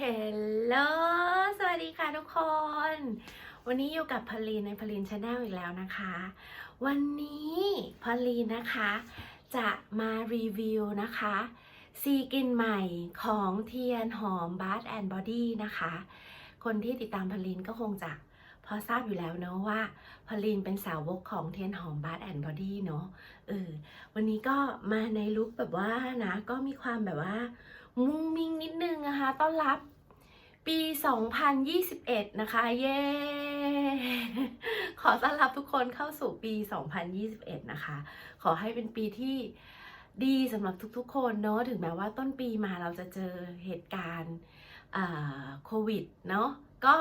เฮลโลสวัสดีค่ะทุกคน วันนี้อยู่กับพลีนในพลีนชาแนลอีกแล้วนะคะ วันนี้พลีนนะคะ จะมารีวิวนะคะ ซีกินใหม่ของเทียนหอมบ a ร์ and Body นะคะ คนที่ติดตามพลีนก็คงจะพอทราบอยู่แล้วเนาะว่าพลีนเป็นสาวกของเทียนหอมบ a ร์ and Body เนาะเออวันนี้ก็มาในลุคแบบว่านะ ก็มีความแบบว่า มุ้งมิ้งนิดนึงนะคะ ต้อนรับปี 2021 นะคะ เย้ ขอต้อนรับทุกคนเข้าสู่ปี 2021 นะคะ ขอให้เป็นปีที่ดีสำหรับทุกๆ คนเนอะถึงแม้ว่าต้นปีมาเราจะเจอเหตุการณ์อ่าโควิดเนอะก็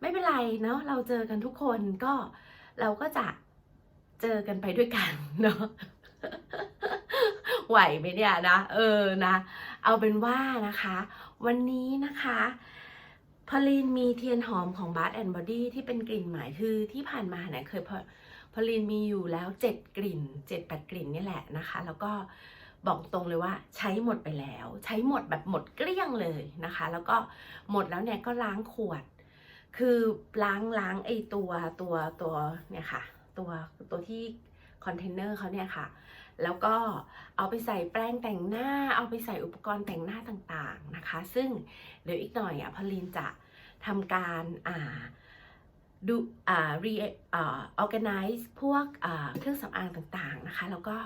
ไม่เป็นไรเนอะเราเจอกันทุกคนก็เราก็จะเจอกันไปด้วยกันเนอะไหวไหมเนี่ยนะ เออนะ เอาเป็นว่านะคะ วันนี้นะคะพอลินมีเทียนหอมของ Bath and Body ที่เป็นกลิ่นหม่คือที่ผ่านมาเนี่ยเคยพอพอลินมีอยู่แล้ว 7 กลิ่น 7-8 กลิ่นนี่แหละนะคะ แล้วก็บอกตรงเลยว่าใช้หมดไปแล้ว ใช้หมดแบบหมดเกลี้ยงเลยนะคะ แล้วก็หมดแล้วเนี่ยก็ล้างขวด คือล้างล้างไอตัวตัวตัวเนี่ยค่ะ ตัวตัวที่คอนเทนเนอร์เขาเนี่ยค่ะ แล้วก็เอาไปใส่แป้งแต่งหน้า เอาไปใส่อุปกรณ์แต่งหน้าต่างๆนะคะ ซึ่งเดี๋ยวอีกหน่อยอะพลินจะทำการอ่าดูอ่า re อ่า organize พวกอ่าเครื่องสำอางต่างๆนะคะ แล้วก็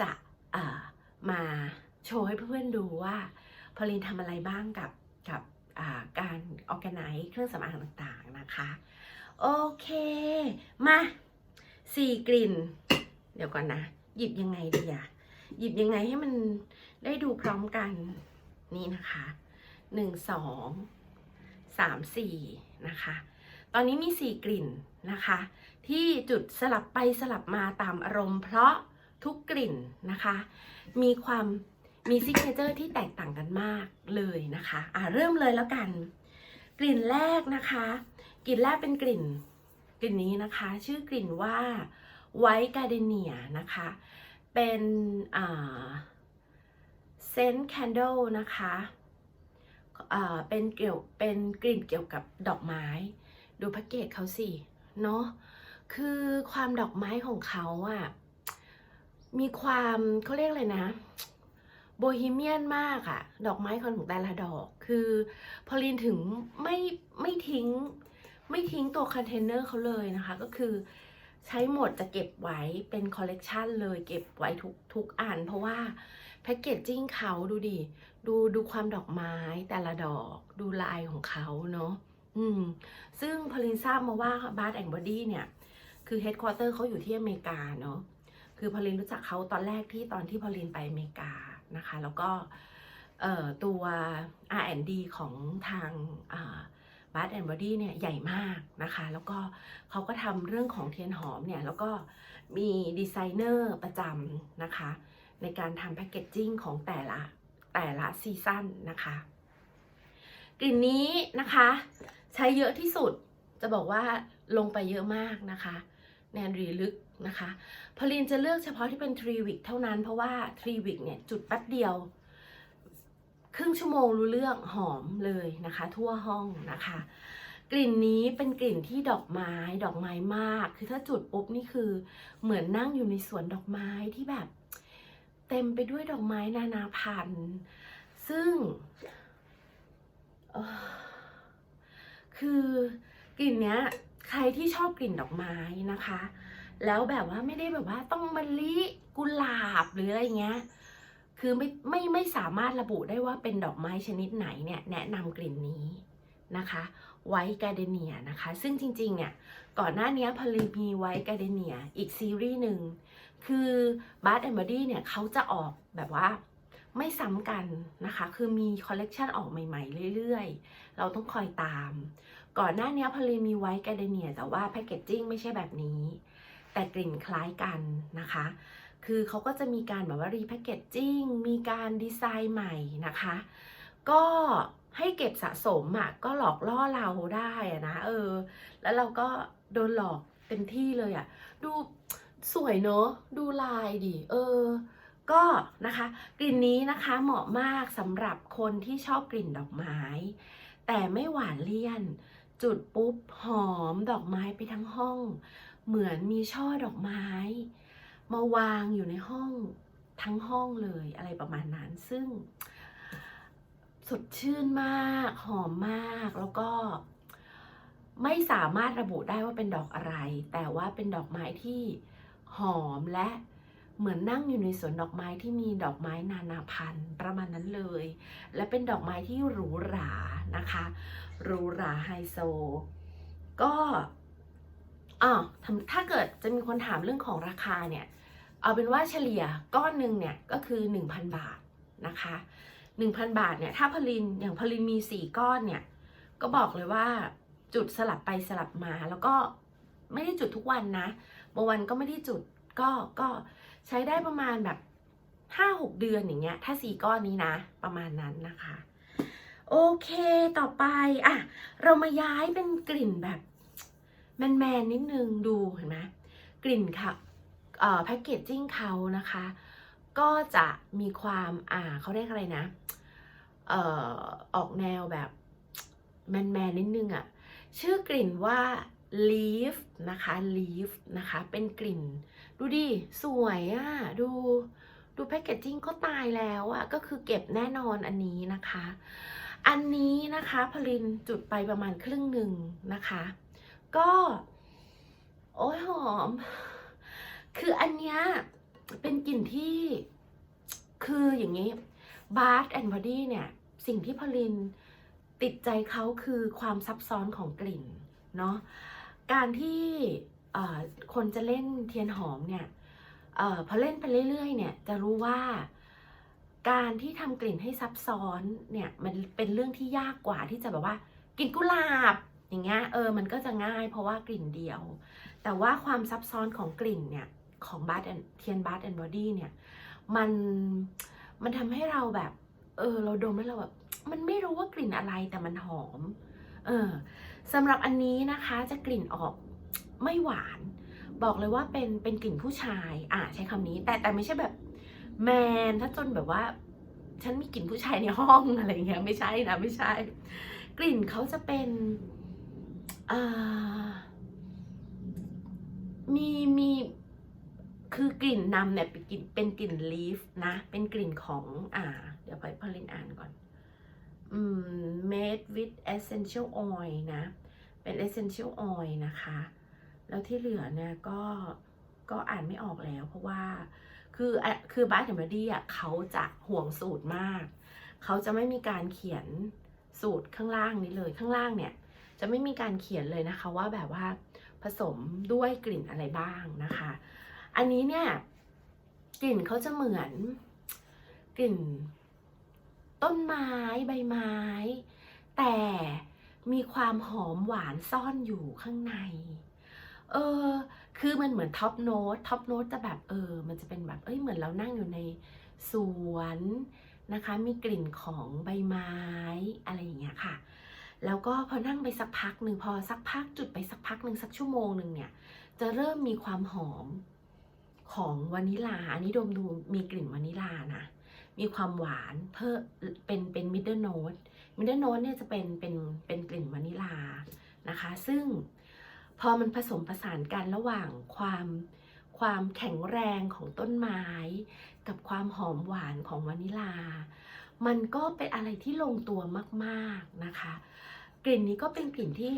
จะอ่ามาโชว์ให้เพื่อนๆดูว่าพลินทำอะไรบ้างกับกับอ่าการ organize เครื่องสำอางต่างๆนะคะ โอเค มาสี่กลิ่น เดี๋ยวก่อนนะ หยิบยังไงดีอะหยิบยังไงให้มันได้ดูพร้อมกันนี่นะคะหนึ่งสองสามสี่นะคะ ตอนนี้มีสี่กลิ่นนะคะ ที่จุดสลับไปสลับมาตามอารมณ์ เพราะทุกกลิ่นนะคะ มีความมีซิกเนเจอร์ที่แตกต่างกันมากเลยนะคะอ่าเริ่มเลยแล้วกัน กลิ่นแรกนะคะ กลิ่นแรกเป็นกลิ่น กลิ่นนี้นะคะ ชื่อกลิ่นว่า ไวท์การ์เดเนียนะคะ เป็นเซนต์แคนเดลนะคะเป็นเกี่ยวเป็นกลิ่นเกี่ยวกับดอกไม้ ดูแพ็กเกจเขาสิ เนาะคือความดอกไม้ของเขาอะมีความเขาเรียกอะไรนะ โบฮีเมียนมากอะดอกไม้ของแต่ละดอก คือพอลินถึงไม่ไม่ทิ้งไม่ทิ้งตัวคอนเทนเนอร์เขาเลยนะคะ ก็คือ ใช้หมดจะเก็บไว้เป็นคอลเลกชันเลยเก็บไว้ทุกทุกอันเพราะว่าแพคเกจจิ้งเขาดูดิ ดูดูความดอกไม้แต่ละดอกดูลายของเขาเนาะอืม ซึ่งพอลินทราบมาว่าบาร์แองบอดี้เนี่ย คือเฮดค q u เตอร์เขาอยู่ที่อเมริกาเนาะคือพอลินรู้จักเขาตอนแรกที่ตอนที่พอลินไปอเมริกานะคะ แล้วก็เอ่อตัว R&D ของทางอ่า บ a ร์ and Body เนี่ยใหญ่มากนะคะ แล้วก็เขาก็ทำเรื่องของเทียนหอมเนี่ย แล้วก็มีดีไซเนอร์ประจำนะคะ ในการทำแพคเกจจิ้งของแต่ละแต่ละซีซั่นนะคะ กลิ่นนี้นะคะ ใช้เยอะที่สุดจะบอกว่าลงไปเยอะมากนะคะ แนนรีลึกนะคะพอลินจะเลือกเฉพาะที่เป็นทรีวิกเท่านั้นเพราะว่าทรีวิกเนี่ยจุดแป๊บเดียว ครึ่งชั่วโมงรู้เรื่องหอมเลยนะคะ ทั่วห้องนะคะ กลิ่นนี้เป็นกลิ่นที่ดอกไม้ดอกไม้มาก คือถ้าจุดปุ๊บนี่คือเหมือนนั่งอยู่ในสวนดอกไม้ที่แบบ เต็มไปด้วยดอกไม้นานาพันธุ์ซึ่งคือกลิ่นเนี้ย ใครที่ชอบกลิ่นดอกไม้นะคะ แล้วแบบว่าไม่ได้แบบว่าต้องมะลิกุหลาบหรืออะไรเงี้ย คือไม่ไม่ไม่สามารถระบุได้ว่าเป็นดอกไม้ชนิดไหนเนี่ยแนะนำกลิ่นนี้นะคะไวท์การ์เดเนียนะคะ ซึ่งจริงๆเนี่ยก่อนหน้านี้พลีมีไวท์การ์เดเนียอีกซีรีส์หนึ่งคือ b a r แอนด์บอดี้เนี่ยเขาจะออกแบบว่าไม่ซ้ำกันนะคะ คือมีคอลเลกชันออกใหม่ๆ เรื่อยๆ เราต้องคอยตาม ก่อนหน้านี้พลีมีไวท์การ์เดเนียแต่ว่าแพคเกจจิ้งไม่ใช่แบบนี้ แต่กลิ่นคล้ายกันนะคะ คือเขาก็จะมีการแบบว่ารีแพคเกจจิ้งมีการดีไซน์ใหม่นะคะ ก็ให้เก็บสะสมอะก็หลอกล่อเราได้อะนะเออ แล้วเราก็โดนหลอกเต็มที่เลยอะ ดูสวยเนอะดูลายดิเออ ก็นะคะกลิ่นนี้นะคะเหมาะมากสำหรับคนที่ชอบกลิ่นดอกไม้ แต่ไม่หวานเลี่ยน จุดปุ๊บหอมดอกไม้ไปทั้งห้อง เหมือนมีช่อดอกไม้ มาวางอยู่ในห้องทั้งห้องเลยอะไรประมาณนั้น ซึ่ง สดชื่นมาก หอมมาก แล้วก็ไม่สามารถระบุได้ว่าเป็นดอกอะไร แต่ว่าเป็นดอกไม้ที่หอมและเหมือนนั่งอยู่ในสวนดอกไม้ที่มีดอกไม้นานาพันธุ์ประมาณนั้นเลย และเป็นดอกไม้ที่หรูหรานะคะหรูหราไฮโซ ก็อ๋อถ้าเกิดจะมีคนถามเรื่องของราคาเนี่ย เอาเป็นว่าเฉลี่ยก้อนหนึ่งเนี่ยก็คือ 1,000 บาทนะคะ 1,000 บาทเนี่ยถ้าพลินอย่างพลินมี 4 ก้อนเนี่ยก็บอกเลยว่าจุดสลับไปสลับมาแล้วก็ไม่ได้จุดทุกวันนะบางวันก็ไม่ได้จุดก็ก็ใช้ได้ประมาณแบบ5-6เดือนอย่างเงี้ย ถ้า4ก้อนนี้นะ ประมาณนั้นนะคะ โอเคต่อไปอะเรามาย้ายเป็นกลิ่นแบบแมนๆนิดนึงดูเห็นไหมกลิ่นค่ะ แพคเกจจิ้งเขานะคะ ก็จะมีความอ่าเขาเรียกอะไรนะเอ่อออกแนวแบบแมนๆนิดนึงอะ่ะ ชื่อกลิ่นว่า leaf นะคะ leaf นะคะ เป็นกลิ่น ดูดิ สวยอะ่ะ ดูดูแพคเกจจิ้งก็ตายแล้วอะ่ะ ก็คือเก็บแน่นอนอันนี้นะคะ อันนี้นะคะพลินจุดไปประมาณครึ่งหนึ่งนะคะ ก็ โอ้ยหอม คืออันเนี้ยเป็นกลิ่นที่คืออย่างนี้ Bath and Body เนี่ย สิ่งที่พลินติดใจเขาคือความซับซ้อนของกลิ่นเนาะการที่คนจะเล่นเทียนหอมเนี่ยออพอเล่นไปเรื่อยๆเนี่ยจะรู้ว่าการที่ทำกลิ่นให้ซับซ้อนเนี่ยมันเป็นเรื่องที่ยากกว่าที่จะแบบว่ากลิ่นกุหลาบอย่างเงี้ยเออมันก็จะง่ายเพราะว่ากลิ่นเดียว แต่ว่าความซับซ้อนของกลิ่นเนี่ย ของบัตแอนเทียนบัตแอนบอดี้เนี่ย มันมันทำให้เราแบบ เออ เราดมแล้วเราแบบ มันไม่รู้ว่ากลิ่นอะไรแต่มันหอม เออสำหรับอันนี้นะคะจะกลิ่นออกไม่หวาน บอกเลยว่าเป็นเป็นกลิ่นผู้ชาย อะใช้คำนี้ แต่แต่ไม่ใช่แบบแมนถ้าจนแบบว่า ฉันมีกลิ่นผู้ชายในห้องอะไรเงี้ยไม่ใช่นะไม่ใช่ กลิ่นเขาจะเป็นอ่ามีมี คือกลิ่นนำเนี่ยเป็นกลิ่นเป็นกลิ่นลีฟนะ เป็นกลิ่นของอ่า เดี๋ยวไปพอลินอ่านก่อนอืม made with essential oil นะ เป็น essential oil นะคะ แล้วที่เหลือเนี่ยก็ก็อ่านไม่ออกแล้ว เพราะว่าคืออ่คือบาร์เทมเบอรี่อะเขาจะห่วงสูตรมาก เขาจะไม่มีการเขียนสูตรข้างล่างนี้เลยข้างล่างเนี่ย จะไม่มีการเขียนเลยนะคะว่าแบบว่าผสมด้วยกลิ่นอะไรบ้างนะคะ อันนี้เนี่ยกลิ่นเขาจะเหมือนกลิ่นต้นไม้ใบไม้ แต่มีความหอมหวานซ่อนอยู่ข้างใน เออ คือมันเหมือนท็อปโน้ตท็อปโน้ตจะแบบเออ มันจะเป็นแบบเอ้ยเหมือนเรานั่งอยู่ในสวนนะคะ มีกลิ่นของใบไม้อะไรอย่างเงี้ยค่ะ แล้วก็พอนั่งไปสักพักหนึ่งพอสักพักจุดไปสักพักหนึ่งสักชั่วโมงหนึ่งเนี่ย จะเริ่มมีความหอม ของวานิลา อันนี้ดมดูมีกลิ่นวานิลานะ มีความหวานเพิ่มเป็นเป็นมิดเดิลโน้ตมิดเดิลโน้ตเนี่ยจะเป็นเป็นเป็นกลิ่นวานิลานะคะ ซึ่งพอมันผสมผสานกันระหว่างความความแข็งแรงของต้นไม้ กับความหอมหวานของวานิลา มันก็เป็นอะไรที่ลงตัวมากๆนะคะ กลิ่นนี้ก็เป็นกลิ่นที่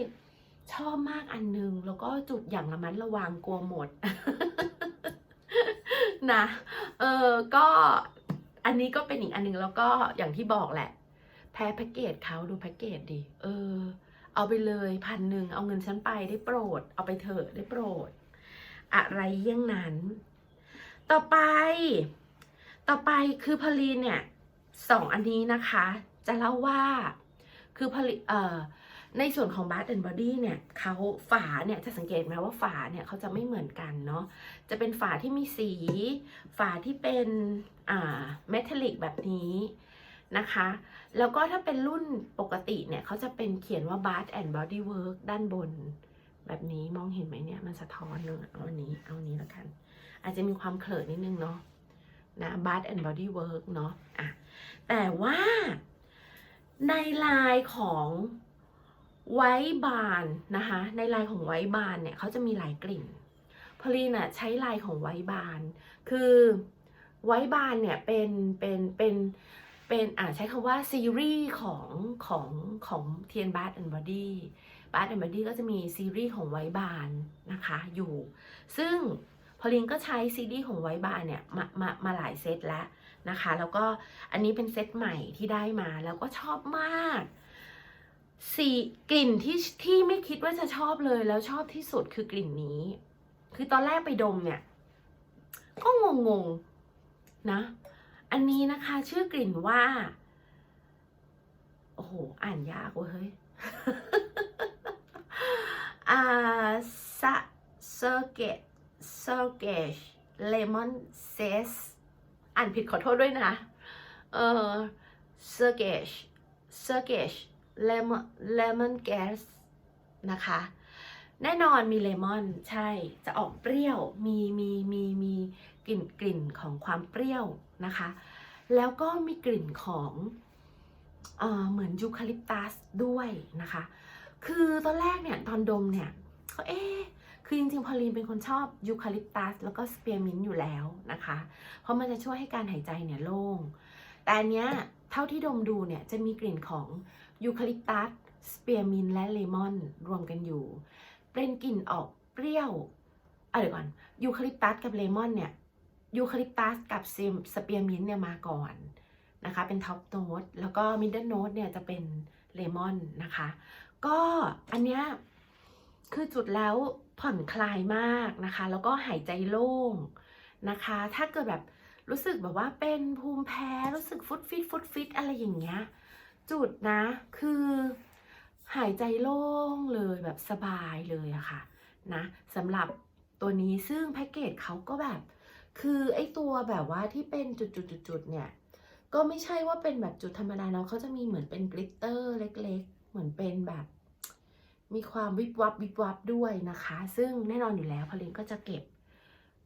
ชอบมากอันนึง แล้วก็จุดอย่างระมัดระวังกลัวหมด นะ เออก็อันนี้ก็เป็นอีกอันหนึงแล้วก็อย่างที่บอกแหละ แพ้แพ็กเกจเขาดูแพ็กเกจดิเออ เอาไปเลยพันหนึ่งเอาเงินฉันไปได้โปรด เอาไปเถอะได้โปรด อะไรเยี่ยงนั้น ต่อไป ต่อไปคือพลีนเนี่ยสองอันนี้นะคะ จะเล่าว่า คือพลีเอ่อ ในส่วนของ Bath and Body เนี่ยเขาฝาเนี่ยจะสังเกตไหมว่าฝาเนี่ยเขาจะไม่เหมือนกันเนาะจะเป็นฝาที่มีสี ฝาที่เป็นอ่าเมทัลลิกแบบนี้นะคะ แล้วก็ถ้าเป็นรุ่นปกติเนี่ยเขาจะเป็นเขียนว่า Bath and Body Work ด้านบน แบบนี้มองเห็นไหมเนี่ยมันสะท้อนเนอะเอาอันนี้เอาอันนี้แล้วกัน อาจจะมีความเขลอะนิดนึงเนาะนะ Bath and Body Work เนาะอะแต่ว่าในลายของ ไวบานนะคะ ในลายของไวบานเนี่ยเขาจะมีหลายกลิ่นพอลีนอะใช้ลายของไวบาน คือไวบานเนี่ยเป็นเป็นเป็นเป็นอ่าใช้คำว่าซีรีส์ของของของเทียนบาร์แอนด์บอดี้บาร์แอนด์บอดี้ก็จะมีซีรีส์ของไวบานนะคะอยู่ ซึ่งพอลินก็ใช้ซีรีส์ของไวบานเนี่ยมามามาหลายเซตแล้วนะคะ แล้วก็อันนี้เป็นเซตใหม่ที่ได้มาแล้วก็ชอบมาก สีกลิ่นที่ที่ไม่คิดว่าจะชอบเลยแล้วชอบที่สุดคือกลิ่นนี้ คือตอนแรกไปดมเนี่ย ก็งงงๆนะ อันนี้นะคะ ชื่อกลิ่นว่า โอ้โห อ่านยากเว้ยเฮ้ยอ่าซะเซอร์เกตเซอร์เกชเลมอนเซสอ่านผิดขอโทษด้วยนะ เออเซอร์เกชเซอร์เกช เลมอนเลมอนแกสนะคะ แน่นอนมีเลมอนใช่จะออกเปรี้ยวมีมีมีมีกลิ่นกลิ่นของความเปรี้ยวนะคะ แล้วก็มีกลิ่นของเออเหมือนยูคาลิปตัสด้วยนะคะ คือตอนแรกเนี่ยตอนดมเนี่ยก็เอ๊คือจริงๆ พอลีนเป็นคนชอบยูคาลิปตัสแล้วก็สเปียร์มินต์อยู่แล้วนะคะ เพราะมันจะช่วยให้การหายใจเนี่ยโล่ง แต่อันเนี้ยเท่าที่ดมดูเนี่ยจะมีกลิ่นของ ยูคาลิปตัสสเปียร์มินและเลมอนรวมกันอยู่ เป็นกลิ่นออกเปรี้ยวเอาเดี๋ยวก่อนยูคาลิปตัสกับเลมอนเนี่ยยูคาลิปตัสกับสเปียร์มินเนี่ยมาก่อนนะคะเป็นท็อปโน้ตแล้วก็มิดเดิลโน้ตเนี่ยจะเป็นเลมอนนะคะ ก็อันเนี้ยคือจุดแล้วผ่อนคลายมากนะคะ แล้วก็หายใจโล่งนะคะ ถ้าเกิดแบบรู้สึกแบบว่าเป็นภูมิแพ้รู้สึกฟุตฟิตฟุตฟิตอะไรอย่างเงี้ย จุดนะ คือหายใจโล่งเลยแบบสบายเลยอะค่ะนะสำหรับตัวนี้ซึ่งแพ็กเกจเขาก็แบบ คือไอตัวแบบว่าที่เป็นจุดๆๆเนี่ย ก็ไม่ใช่ว่าเป็นแบบจุดธรรมดาเนาะเขาจะมีเหมือนเป็นกลิตเตอร์เล็ก ๆ เหมือนเป็นแบบ มีความวิบวับวิบวับด้วยนะคะ ซึ่งแน่นอนอยู่แล้วพลินก็จะเก็บ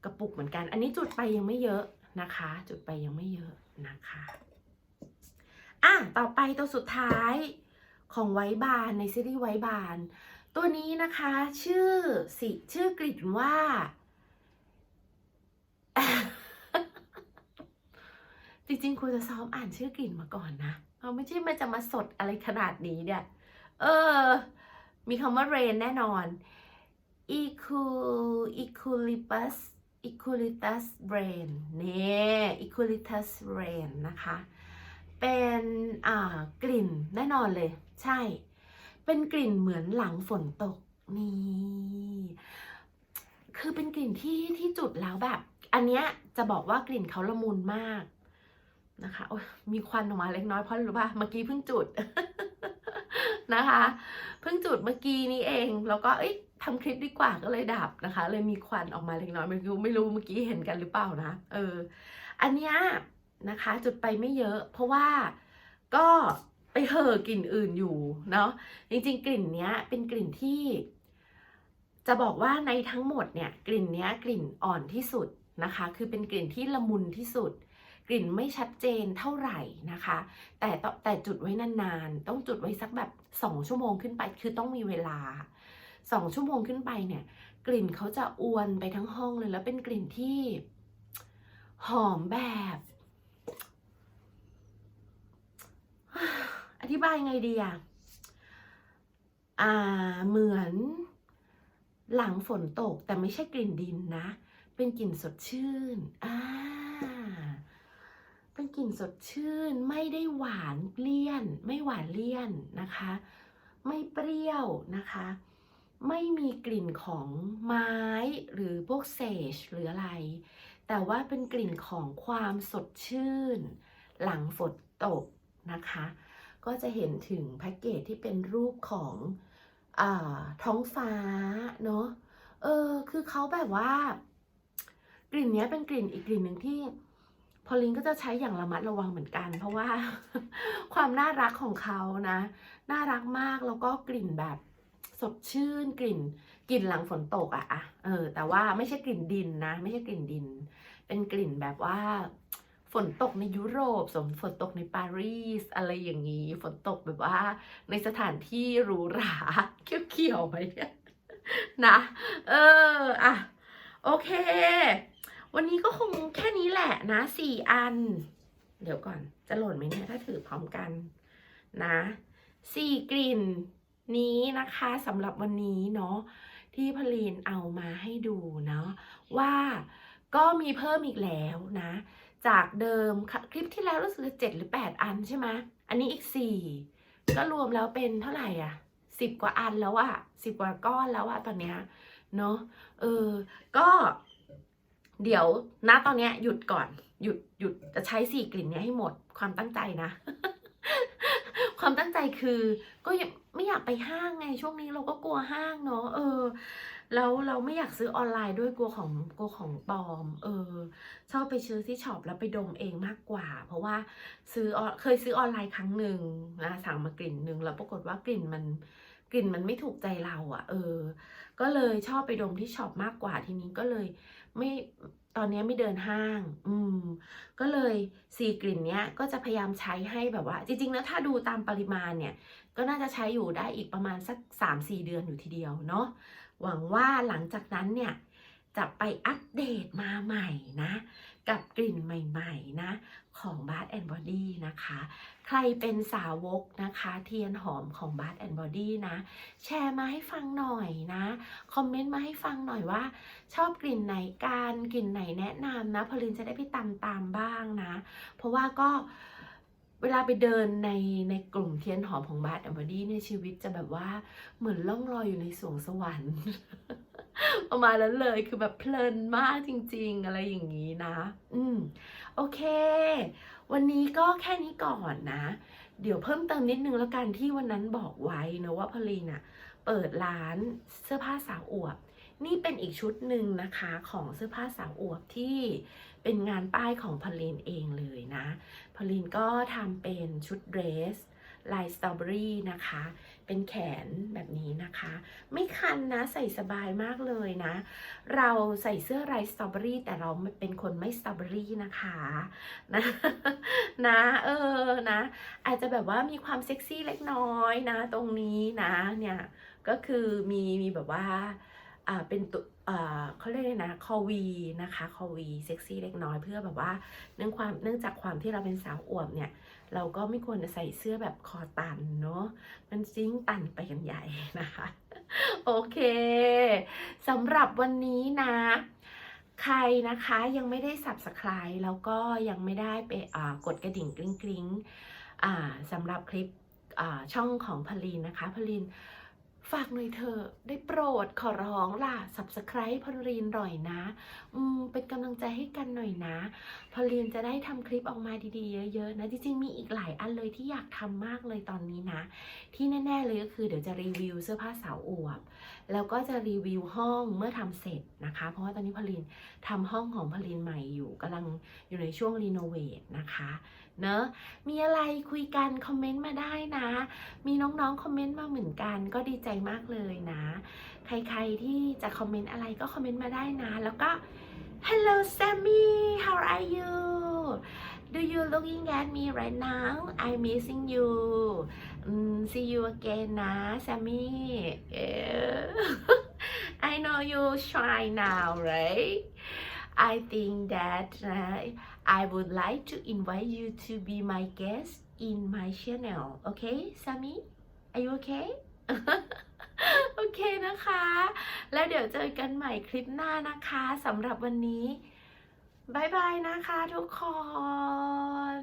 กระปุกเหมือนกัน อันนี้จุดไปยังไม่เยอะนะคะ จุดไปยังไม่เยอะนะคะ อะต่อไปตัวสุดท้ายของไวบานในซีรีส์ไวบานตัวนี้นะคะชื่อสิชื่อกลิ่นว่า จริงๆควรจะซ้อมอ่านชื่อกลิ่นมาก่อนนะเอาไม่ใช่มันจะมาสดอะไรขนาดนี้เนี่ย เออ มีคำว่า rain แน่นอน ecu eculipus eculitus rain นี่ eculitus rain นะคะ เป็นอ่ากลิ่นแน่นอนเลย ใช่ เป็นกลิ่นเหมือนหลังฝนตกนี่คือเป็นกลิ่นที่ที่จุดแล้วแบบ อันเนี้ยจะบอกว่ากลิ่นเขาละมุนมากนะคะโอ้ยมีควันออกมาเล็กน้อยเพราะรู้ป่ะเมื่อกี้เพิ่งจุดนะคะ เพิ่งจุดเมื่อกี้นี้เอง แล้วก็เอ้ยทำคลิปดีกว่าก็เลยดับนะคะ เลยมีควันออกมาเล็กน้อยไม่รู้ไม่รู้เมื่อกี้เห็นกันหรือเปล่านะเออ อันเนี้ย นะคะ จุดไปไม่เยอะ เพราะว่าก็ไปเห่อกลิ่นอื่นอยู่เนาะจริงๆ กลิ่นเนี้ยเป็นกลิ่นที่ จะบอกว่าในทั้งหมดเนี่ยกลิ่นเนี้ยกลิ่นอ่อนที่สุดนะคะ คือเป็นกลิ่นที่ละมุนที่สุด กลิ่นไม่ชัดเจนเท่าไหร่นะคะ แต่แต่จุดไว้นานๆ ต้องจุดไว้สักแบบสองชั่วโมงขึ้นไป คือต้องมีเวลาสองชั่วโมงขึ้นไปเนี่ย กลิ่นเขาจะอวนไปทั้งห้องเลยแล้วเป็นกลิ่นที่หอมแบบ อธิบายไงดีอะอ่าเหมือนหลังฝนตกแต่ไม่ใช่กลิ่นดินนะ เป็นกลิ่นสดชื่นอ่าเป็นกลิ่นสดชื่นไม่ได้หวานเลี่ยน ไม่หวานเลี่ยนนะคะ ไม่เปรี้ยวนะคะ ไม่มีกลิ่นของไม้หรือพวกเซจหรืออะไร แต่ว่าเป็นกลิ่นของความสดชื่น หลังฝนตก นะคะ ก็จะเห็นถึงแพ็กเกจที่เป็นรูปของอท้องฟ้าเนาะเออคือเขาแบบว่ากลิ่นนี้เป็นกลิ่นอีกกลิ่นหนึ่งที่พอลินก็จะใช้อย่างระมัดระวังเหมือนกัน เพราะว่าความน่ารักของเขานะ น่ารักมากแล้วก็กลิ่นแบบสดชื่นกลิ่นกลิ่นหลังฝนตกอะอะเออ แต่ว่าไม่ใช่กลิ่นดินนะ ไม่ใช่กลิ่นดิน เป็นกลิ่นแบบว่า ฝนตกในยุโรป สมฝนตกในปารีส อะไรอย่างนี้ ฝนตกแบบว่า ในสถานที่หรูหราเขียวๆไปเนี่ยนะ เออ อะ โอเค วันนี้ก็คงแค่นี้แหละนะสี่อัน เดี๋ยวก่อน จะหล่นไหมเนี่ยถ้าถือพร้อมกัน นะสี่กลิ่นนี้นะคะสำหรับวันนี้เนาะที่พลีนเอามาให้ดูเนาะว่าก็มีเพิ่มอีกแล้วนะ จากเดิมคลิปที่แล้วรู้สึกจะเจ็ดหรือแปดอันใช่ไหมอันนี้อีกสี่ก็รวมแล้วเป็นเท่าไหร่อะสิบกว่าอันแล้วอะสิบกว่าก้อนแล้วอะตอนเนี้ยเนาะเออ ก็เดี๋ยวณตอนเนี้ยหยุดก่อน หยุดหยุดจะใช้สี่กลิ่นเนี้ยให้หมดความตั้งใจนะ ความตั้งใจคือ ก็ไม่อยากไปห้างไง ช่วงนี้เราก็กลัวห้างเนาะเออ แล้วเราไม่อยากซื้อออนไลน์ด้วยกลัวของกลัวของปลอม เออ ชอบไปซื้อที่ช็อปแล้วไปดมเองมากกว่า เพราะว่าซื้อเคยซื้อออนไลน์ครั้งหนึ่งนะสั่งมากลิ่นหนึ่งแล้วปรากฏว่ากลิ่นมันกลิ่นมันไม่ถูกใจเราอะ่ะ เออ ก็เลยชอบไปดมที่ช็อปมากกว่าทีนี้ก็เลยไม่ตอนนี้ไม่เดินห้าง อืม ก็เลยสี่กลิ่นเนี้ยก็จะพยายามใช้ให้แบบว่า จริงๆแล้วถ้าดูตามปริมาณเนี่ย ก็น่าจะใช้อยู่ได้อีกประมาณสักสามสี่เดือนอยู่ทีเดียวเนาะ หวังว่าหลังจากนั้นเนี่ยจะไปอัปเดตมาใหม่นะ กับกลิ่นใหม่ๆนะ ของ Bath and Body นะคะ ใครเป็นสาวกนะคะ เทียนหอมของ Bath and Body นะ แชร์มาให้ฟังหน่อยนะ คอมเมนต์มาให้ฟังหน่อยว่า ชอบกลิ่นไหนการกลิ่นไหนแนะนำนะพลินจะได้ไปตามตามบ้างนะ เพราะว่าก็ เวลาไปเดินในในกลุ่มเทียนหอมของบาร์แอนบอดี้เนี่ยชีวิตจะแบบว่าเหมือนล่องลอยอยู่ในสวงสวรรค์ประมาณนั้นเลยคือแบบเพลินมากจริง ๆ อะไรอย่างนี้นะ อืมโอเค วันนี้ก็แค่นี้ก่อนนะ เดี๋ยวเพิ่มเติมนิดนึงแล้วกันที่วันนั้นบอกไว้นะว่าพลีนอะเปิดร้านเสื้อผ้าสาวอวบ นี่เป็นอีกชุดหนึ่งนะคะของเสื้อผ้าสาวอวบที่ เป็นงานป้ายของพลินเองเลยนะพลินก็ทำเป็นชุดเดรสลายสตรอเบอรี่นะคะ เป็นแขนแบบนี้นะคะ ไม่คันนะใส่สบายมากเลยนะ เราใส่เสื้อลายสตรอเบอรี่แต่เราเป็นคนไม่สตรอเบอรี่นะคะนะนะเออนะ อาจจะแบบว่ามีความเซ็กซี่เล็กน้อยนะ ตรงนี้นะเนี่ยก็คือมีมีแบบว่าอ่าเป็นตัว เขาเรียกเลยนะคอวีนะคะคอวีเซ็กซี่เล็กน้อยเพื่อแบบว่าเนื่องความเนื่องจากความที่เราเป็นสาวอวบเนี่ย เราก็ไม่ควรจะใส่เสื้อแบบคอตันเนาะมันซิ่งตันไปกันใหญ่นะคะ โอเคสำหรับวันนี้นะ ใครนะคะยังไม่ได้ subscribe แล้วก็ยังไม่ได้ไปกดกระดิ่งกริ๊งกริ๊งสำหรับคลิปช่องของพลินนะคะพลิน ฝากหน่อยเถอะได้โปรดขอร้องล่ะ subscribe พลีนหน่อยนะ อืมเป็นกำลังใจให้กันหน่อยนะพลีนจะได้ทำคลิปออกมาดีๆ เยอะๆนะ จริงๆ มีอีกหลายอันเลยที่อยากทำมากเลยตอนนี้นะ ที่แน่ๆเลยก็คือเดี๋ยวจะรีวิวเสื้อผ้าสาวอวบ แล้วก็จะรีวิวห้องเมื่อทำเสร็จนะคะ เพราะว่าตอนนี้พลินทำห้องของพลินใหม่อยู่กำลังอยู่ในช่วงรีโนเวทนะคะ เนอะมีอะไรคุยกันคอมเมนต์มาได้นะ มีน้องๆคอมเมนต์มาเหมือนกันก็ดีใจมากเลยนะ ใครๆที่จะคอมเมนต์อะไรก็คอมเมนต์มาได้นะ แล้วก็ Hello Sammy how are you Do you looking at me right now I'm missing you See you again นะ Sammy Yeah. I know you shy now right I think that uh, I would like to invite you to be my guest in my channel okay Sammy Are you okay โอเคนะคะ แล้วเดี๋ยวเจอกันใหม่คลิปหน้านะคะสำหรับวันนี้บายบายนะคะทุกคน